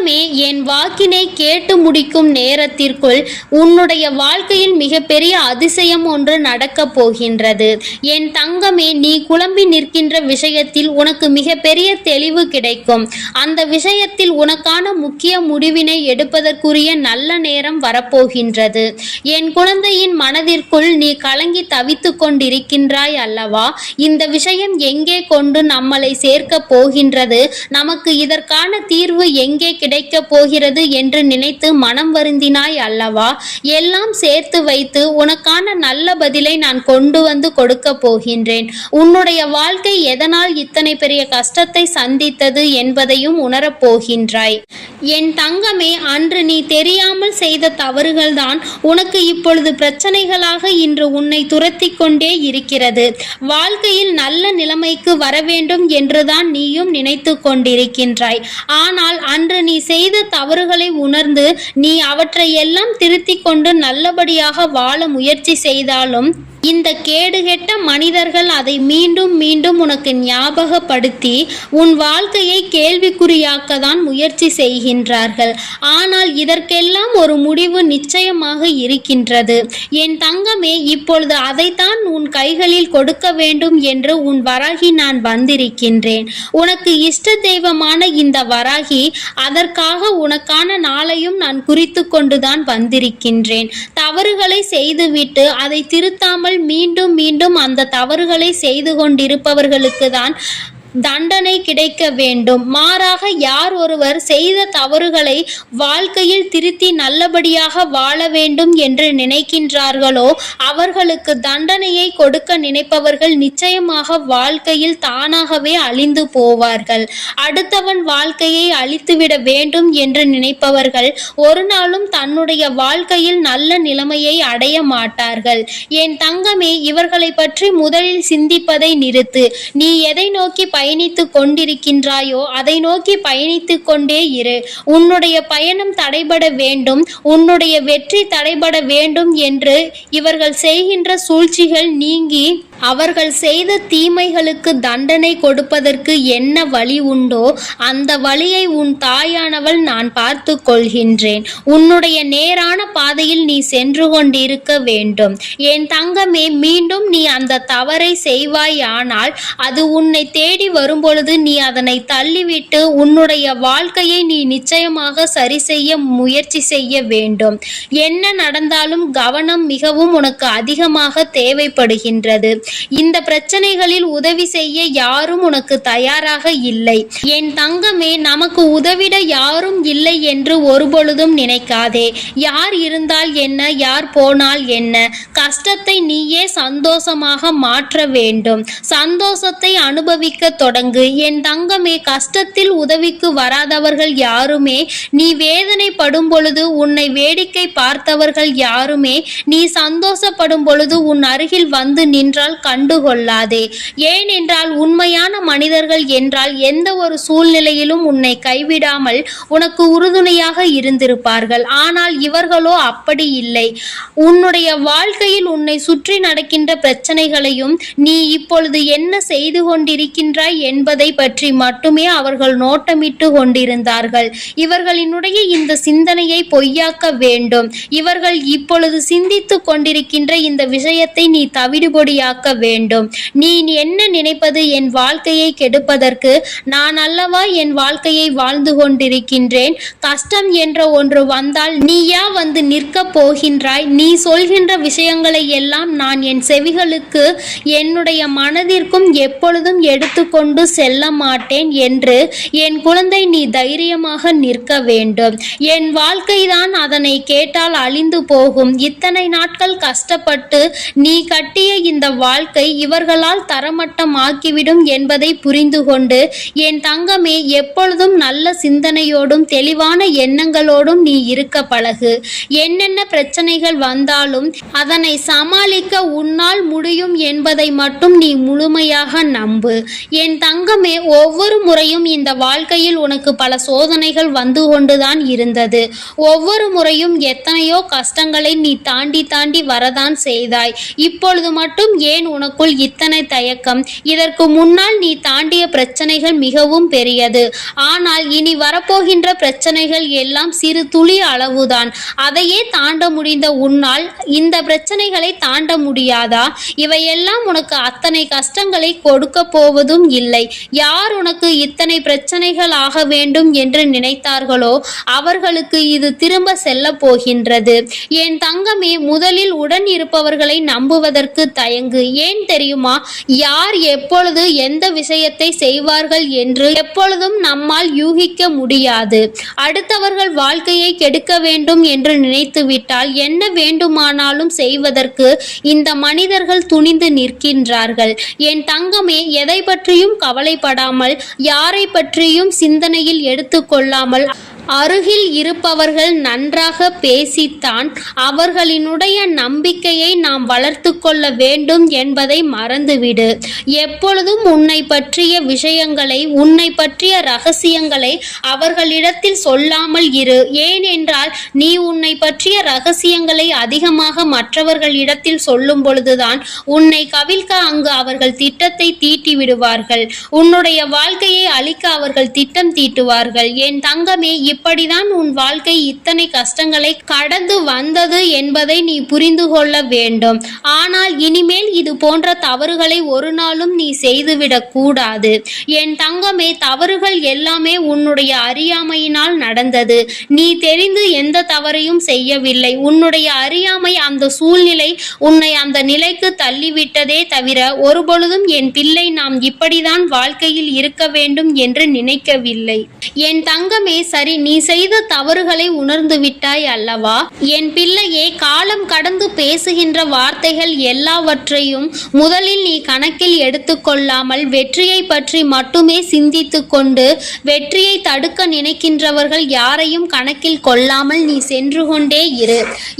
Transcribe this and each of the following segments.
தங்கமே, என் வாக்கினை கேட்டு முடிக்கும் நேரத்திற்குள் உன்னுடைய வாழ்க்கையில் மிகப்பெரிய அதிசயம் ஒன்று நடக்கப் போகின்றது. என் தங்கமே நீ குழம்பி நிற்கின்ற விஷயத்தில் உனக்கு மிகப்பெரிய தெளிவு கிடைக்கும். அந்த விஷயத்தில் உனக்கான முக்கிய முடிவினை எடுப்பதற்குரிய நல்ல நேரம் வரப்போகின்றது. என் குழந்தையின் மனதிற்குள் நீ கலங்கி தவித்துக் கொண்டிருக்கின்றாய் அல்லவா? இந்த விஷயம் எங்கே கொண்டு நம்மளை சேர்க்க போகின்றது? நமக்கு இதற்கான தீர்வு எங்கே கிடைக்கப் போகிறது என்று நினைத்து மனம் வருந்தினாய் அல்லவா? எல்லாம் சேர்த்து வைத்து உனக்கான நல்ல பதிலை நான் கொண்டு வந்து கொடுக்க போகின்றேன். உன்னுடைய வாழ்க்கை எதனால் இத்தனை பெரிய கஷ்டத்தை சந்தித்தது என்பதையும் உணரப் போகின்றாய். என் தங்கமே அன்று நீ தெரியாமல் செய்த தவறுகள்தான் உனக்கு இப்பொழுது பிரச்சனைகளாக இன்று உன்னை துரத்தி கொண்டே இருக்கிறது. வாழ்க்கையில் நல்ல நிலைமைக்கு வர வேண்டும் என்றுதான் நீயும் நினைத்து கொண்டிருக்கின்றாய். ஆனால் அன்று நீ செய்த தவறுகளை உணர்ந்து நீ அவற்றை எல்லாம் திருத்திக் கொண்டு நல்லபடியாக வாழ முயற்சி செய்தாலும் இந்த கேடுகெட்ட மனிதர்கள் அதை மீண்டும் மீண்டும் உனக்கு ஞாபகப்படுத்தி உன் வாழ்க்கையை கேள்விக்குறியாக்க தான் முயற்சி செய்கின்றார்கள். ஆனால் இதற்கெல்லாம் ஒரு முடிவு நிச்சயமாக இருக்கின்றது. என் தங்கமே இப்பொழுது அதைத்தான் உன் கைகளில் கொடுக்க வேண்டும் என்று உன் வராகி நான் வந்திருக்கின்றேன். உனக்கு இஷ்ட தெய்வமான இந்த வராகி அதற்காக உனக்கான நாளையும் நான் குறித்து கொண்டுதான் வந்திருக்கின்றேன். தவறுகளை செய்துவிட்டு அதை திருத்தாமல் மீண்டும் மீண்டும் அந்த தவறுகளை செய்து கொண்டிருப்பவர்களுக்கு தான் தண்டனை கிடைக்க வேண்டும். மாறாக யார் ஒருவர் செய்த தவறுகளை வாழ்க்கையில் திருத்தி நல்லபடியாக வாழ வேண்டும் என்று நினைக்கின்றார்களோ அவர்களுக்கு தண்டனையை கொடுக்க நினைப்பவர்கள் நிச்சயமாக வாழ்க்கையில் தானாகவே அழிந்து போவார்கள். அடுத்தவன் வாழ்க்கையை அழித்துவிட வேண்டும் என்று நினைப்பவர்கள் ஒரு நாளும் தன்னுடைய வாழ்க்கையில் நல்ல நிலைமையை அடைய மாட்டார்கள். என் தங்கமே இவர்களை பற்றி முதலில் சிந்திப்பதை நிறுத்து. நீ எதை நோக்கி பயணித்து கொண்டிருக்கின்றாயோ அதை நோக்கி பயணித்து கொண்டே இரு. உன்னுடைய பயணம் தடைபட வேண்டும். உன்னுடைய வெற்றி தடைபட வேண்டும் என்று இவர்கள் செய்கின்ற சூழ்ச்சிகள் நீங்கி அவர்கள் செய்த தீமைகளுக்கு தண்டனை கொடுப்பதற்கு என்ன வழி உண்டோ அந்த வழியை உன் தாயானவள் நான் பார்த்து கொள்கின்றேன். உன்னுடைய நேரான பாதையில் நீ சென்று கொண்டிருக்க வேண்டும். என் தங்கமே மீண்டும் நீ அந்த தவறை செய்வாயானால் அது உன்னை தேடி வரும்பொழுது நீ அதனை தள்ளிவிட்டு உன்னுடைய வாழ்க்கையை நீ நிச்சயமாக சரி செய்ய முயற்சி செய்ய வேண்டும். என்ன நடந்தாலும் கவனம் மிகவும் உனக்கு அதிகமாக தேவைப்படுகின்றது. இந்த பிரச்சனைகளில் உதவி செய்ய யாரும் உனக்கு தயாராக இல்லை. என் தங்கமே நமக்கு உதவிட யாரும் இல்லை என்று ஒருபொழுதும் நினைக்காதே. யார் இருந்தால் என்ன யார் போனால் என்ன? கஷ்டத்தை நீயே சந்தோஷமாக மாற்ற வேண்டும். சந்தோஷத்தை அனுபவிக்க தொடங்கு. என் தங்கமே கஷ்டத்தில் உதவிக்கு வராதவர்கள் யாருமே? நீ வேதனைப்படும் பொழுது உன்னை வேடிக்கை பார்த்தவர்கள் யாருமே? நீ சந்தோஷப்படும் பொழுது உன் அருகில் வந்து நின்றால் கண்டுகொள்ளாதே. ஏனென்றால் உண்மையான மனிதர்கள் என்றால் எந்த ஒரு சூழ்நிலையிலும் உன்னை கைவிடாமல் உனக்கு உறுதுணையாக இருந்திருப்பார்கள். ஆனால் இவர்களோ அப்படி இல்லை. உன்னுடைய வாழ்க்கையில் உன்னை சுற்றி நடக்கின்ற பிரச்சனைகளையும் நீ இப்பொழுது என்ன செய்து கொண்டிருக்கின்றாய் என்பதை பற்றி மட்டுமே அவர்கள் நோட்டமிட்டு கொண்டிருந்தார்கள். இவர்களினுடைய இந்த சிந்தனையை பொய்யாக்க வேண்டும். இவர்கள் இப்பொழுது சிந்தித்துக் கொண்டிருக்கின்ற இந்த விஷயத்தை நீ தவிடுபொடியாக்க வேண்டும். நீ என்ன நினைப்பது என் வாழ்க்கையை கெடுப்பதற்கு? நான் அல்லவா என் வாழ்க்கையை வாழ்ந்து கொண்டிருக்கின்றேன்? கஷ்டம் என்ற ஒன்று வந்தால் நீயா வந்து நிற்க போகின்றாய்? நீ சொல்கின்ற விஷயங்களை எல்லாம் நான் என் செவிகளுக்கு என்னுடைய மனதிற்கும் எப்பொழுதும் எடுத்துக்கொண்டு செல்ல மாட்டேன் என்று என் குழந்தை நீ தைரியமாக நிற்க வேண்டும். என் வாழ்க்கைதான் அதனை கேட்டால் அழிந்து போகும். இத்தனை நாட்கள் கஷ்டப்பட்டு நீ கட்டிய இந்த வா வாழ்க்கை இவர்களால் தரமட்டமாக்கிவிடும் என்பதை புரிந்து கொண்டு என் தங்கமே எப்பொழுதும் நல்ல சிந்தனையோடும் தெளிவான எண்ணங்களோடும் நீ இருக்க பழகு. என்னென்ன பிரச்சனைகள் வந்தாலும் அதனை சமாளிக்க உன்னால் முடியும் என்பதை மட்டும் நீ முழுமையாக நம்பு. என் தங்கமே ஒவ்வொரு முறையும் இந்த வாழ்க்கையில் உனக்கு பல சோதனைகள் வந்து கொண்டுதான் இருந்தது. ஒவ்வொரு முறையும் எத்தனையோ கஷ்டங்களை நீ தாண்டி தாண்டி வரதான் செய்தாய். இப்பொழுது மட்டும் ஏன் உனக்குள் இத்தனை தயக்கம்? இதற்கு முன்னால் நீ தாண்டிய பிரச்சனைகள் மிகவும் பெரியது. ஆனால் இனி வரப்போகின்ற பிரச்சனைகள் எல்லாம் சிறு துளி அளவுதான். அதையே தாண்ட முடிந்த உன்னால் இந்த பிரச்சனைகளை தாண்ட முடியாதா? இவையெல்லாம் உனக்கு அத்தனை கஷ்டங்களை கொடுக்க போவதும் இல்லை. யார் உனக்கு இத்தனை பிரச்சனைகள் ஆக வேண்டும் என்று நினைத்தார்களோ அவர்களுக்கு இது திரும்ப செல்ல போகின்றது. என் தங்கமே முதலில் உடன் இருப்பவர்களை நம்புவதற்கு தயங்கு. ஏன் தெரியுமா? யார் எப்பொழுது எந்த விஷயத்தை செய்வார்கள் என்று எப்பொழுதும் நம்மால் யூகிக்க முடியாது. அடுத்தவர்கள் வாழ்க்கையை கெடுக்க வேண்டும் என்று நினைத்துவிட்டால் என்ன வேண்டுமானாலும் செய்வதற்கு இந்த மனிதர்கள் துணிந்து நிற்கின்றார்கள். என் தங்கமே எதை பற்றியும் கவலைப்படாமல் யாரை பற்றியும் சிந்தனையில் எடுத்துக்கொள்ளாமல் அருகில் இருப்பவர்கள் நன்றாக பேசித்தான் அவர்களினுடைய நம்பிக்கையை நாம் வளர்த்து கொள்ள வேண்டும் என்பதை மறந்துவிடு. எப்பொழுதும் உன்னை பற்றிய விஷயங்களை உன்னை பற்றிய ரகசியங்களை அவர்களிடத்தில் சொல்லாமல் இரு. ஏனென்றால் நீ உன்னை பற்றிய ரகசியங்களை அதிகமாக மற்றவர்களிடத்தில் சொல்லும் பொழுதுதான் உன்னை கவிழ்க்க அங்கு அவர்கள் திட்டத்தை தீட்டி விடுவார்கள் உன்னுடைய வாழ்க்கையை அழிக்க அவர்கள் திட்டம் தீட்டுவார்கள். என் தங்கமே இப் இப்படிதான் உன் வாழ்க்கை இத்தனை கஷ்டங்களை கடந்து வந்தது என்பதை நீ புரிந்து கொள்ள வேண்டும். ஆனால் இனிமேல் இது போன்ற தவறுகளை ஒரு நாளும் நீ செய்துவிடக் கூடாது. என் தங்கமே தவறுகள் எல்லாமே உன்னுடைய அறியாமையினால் நடந்தது. நீ தெரிந்து எந்த தவறையும் செய்யவில்லை. உன்னுடைய அறியாமை அந்த சூழ்நிலை உன்னை அந்த நிலைக்கு தள்ளிவிட்டதே தவிர ஒருபொழுதும் என் பிள்ளை நாம் இப்படிதான் வாழ்க்கையில் இருக்க வேண்டும் என்று நினைக்கவில்லை. என் தங்கமே சரி நீ நீ செய்த தவறுகளை உணர்ந்து விட்டாய் அல்லவா? என் பிள்ளையே காலம் கடந்து பேசுகின்ற வார்த்தைகள் எல்லாவற்றையும் முதலில் நீ கணக்கில் எடுத்துக்கொள்ளாமல் வெற்றியை பற்றி மட்டுமே சிந்தித்து கொண்டு வெற்றியை தடுக்க நினைக்கின்றவர்கள் யாரையும் கணக்கில் கொள்ளாமல் நீ சென்று கொண்டே இரு.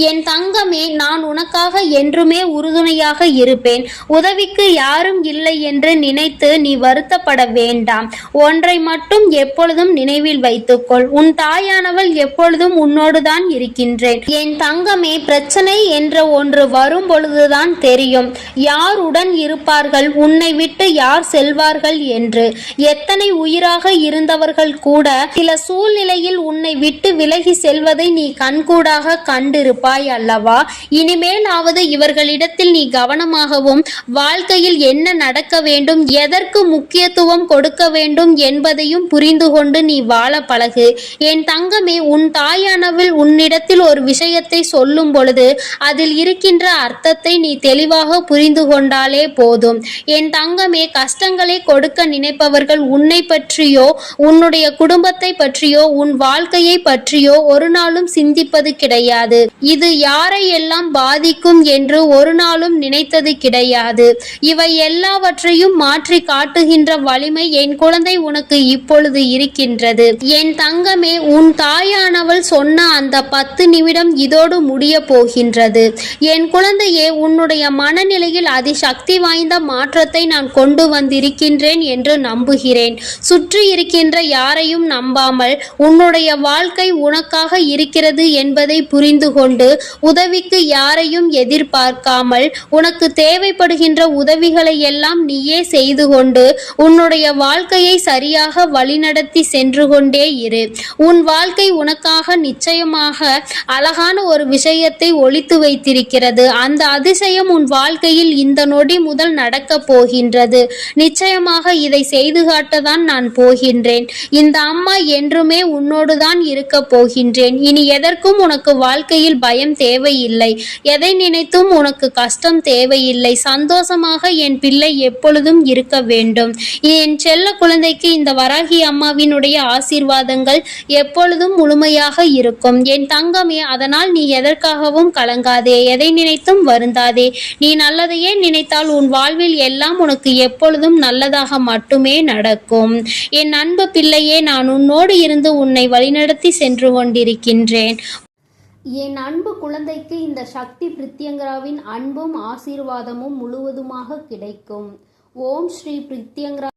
என் தங்கமே நான் உனக்காக என்றுமே உறுதுணையாக இருப்பேன். உதவிக்கு யாரும் இல்லை என்று நினைத்து நீ வருத்தப்பட வேண்டாம். ஒன்றை மட்டும் எப்பொழுதும் நினைவில் வைத்துக்கொள். உன் தாயானவள் எப்பொழுதும் உன்னோடுதான் இருக்கின்றேன். என் தங்கமே பிரச்சனை என்ற ஒன்று வரும் பொழுதுதான் தெரியும். யார் உடன் இருப்பார்கள்? உன்னை விட்டு யார் செல்வார்கள் என்று. எத்தனை உயிராக இருந்தவர்கள் கூட சில சூழ்நிலையில் உன்னை விட்டு விலகி செல்வதை நீ கண்கூடாக கண்டிருப்பாய் அல்லவா? இனிமேலாவது இவர்களிடத்தில் நீ கவனமாகவும் வாழ்க்கையில் என்ன நடக்க வேண்டும் எதற்கு முக்கியத்துவம் கொடுக்க வேண்டும் என்பதையும் புரிந்து கொண்டு நீ வாழ பழகு. என் தங்கமே உன் தாயானவள் உன்னிடத்தில் ஒரு விஷயத்தை சொல்லும் பொழுது அதில் இருக்கின்ற அர்த்தத்தை நீ தெளிவாக புரிந்து கொண்டாலே போதும். என் தங்கமே கஷ்டங்களை கொடுக்க நினைப்பவர்கள் உன்னை பற்றியோ உன்னுடைய குடும்பத்தை பற்றியோ உன் வாழ்க்கையை பற்றியோ ஒரு நாளும் சிந்திப்பது கிடையாது. இது யாரை எல்லாம் பாதிக்கும் என்று ஒரு நாளும் நினைத்தது கிடையாது. இவை எல்லாவற்றையும் மாற்றி காட்டுகின்ற வலிமை என் குழந்தை உனக்கு இப்பொழுது இருக்கின்றது. என் தங்கமே உன் தாயானவள் சொன்ன அந்த பத்து நிமிடம் இதோடு முடிய போகின்றது. என் குழந்தையே உன்னுடைய மனநிலையில் அதிசக்தி வாய்ந்த மாற்றத்தை நான் கொண்டு வந்திருக்கின்றேன் என்று நம்புகிறேன். சுற்றி இருக்கின்ற யாரையும் நம்பாமல் உன்னுடைய வாழ்க்கை உனக்காக இருக்கிறது என்பதை புரிந்து கொண்டு உதவிக்கு யாரையும் எதிர்பார்க்காமல் உனக்கு தேவைப்படுகின்ற உதவிகளை எல்லாம் நீயே செய்து கொண்டு உன்னுடைய வாழ்க்கையை சரியாக வழிநடத்தி சென்று கொண்டே இரு. உன் வாழ்க்கை உனக்காக நிச்சயமாக அழகான ஒரு விஷயத்தை ஒழித்து வைத்திருக்கிறது. அந்த அதிசயம் உன் வாழ்க்கையில் இந்த நொடி முதல் நடக்கப் போகின்றது. நிச்சயமாக இதை செய்து காட்டதான் நான் போகின்றேன். இந்த அம்மா என்றுமே உன்னோடு தான் இருக்க போகின்றேன். இனி எதற்கும் உனக்கு வாழ்க்கையில் பயம் தேவையில்லை. எதை நினைத்தும் உனக்கு கஷ்டம் தேவையில்லை. சந்தோஷமாக என் பிள்ளை எப்பொழுதும் இருக்க வேண்டும். என் செல்ல குழந்தைக்கு இந்த வராகி அம்மாவினுடைய ஆசீர்வாதங்கள் எப்பொழுதும் முழுமையாக இருக்கும். என் தங்கமே அதனால் நீ எதற்காகவும் கலங்காதே எதை நினைத்தும் வருந்தாதே. நீ நல்லதையே நினைத்தால் உன் வாழ்வில் எல்லாம் உனக்கு எப்பொழுதும் நல்லதாக மட்டுமே நடக்கும். என் அன்பு பிள்ளையே நான் உன்னோடு இருந்து உன்னை வழிநடத்தி சென்று கொண்டிருக்கின்றேன். என் அன்பு குழந்தைக்கு இந்த சக்தி பிரித்யங்கராவின் அன்பும் ஆசீர்வாதமும் முழுவதுமாக கிடைக்கும். ஓம் ஸ்ரீ பிரித்யங்கரா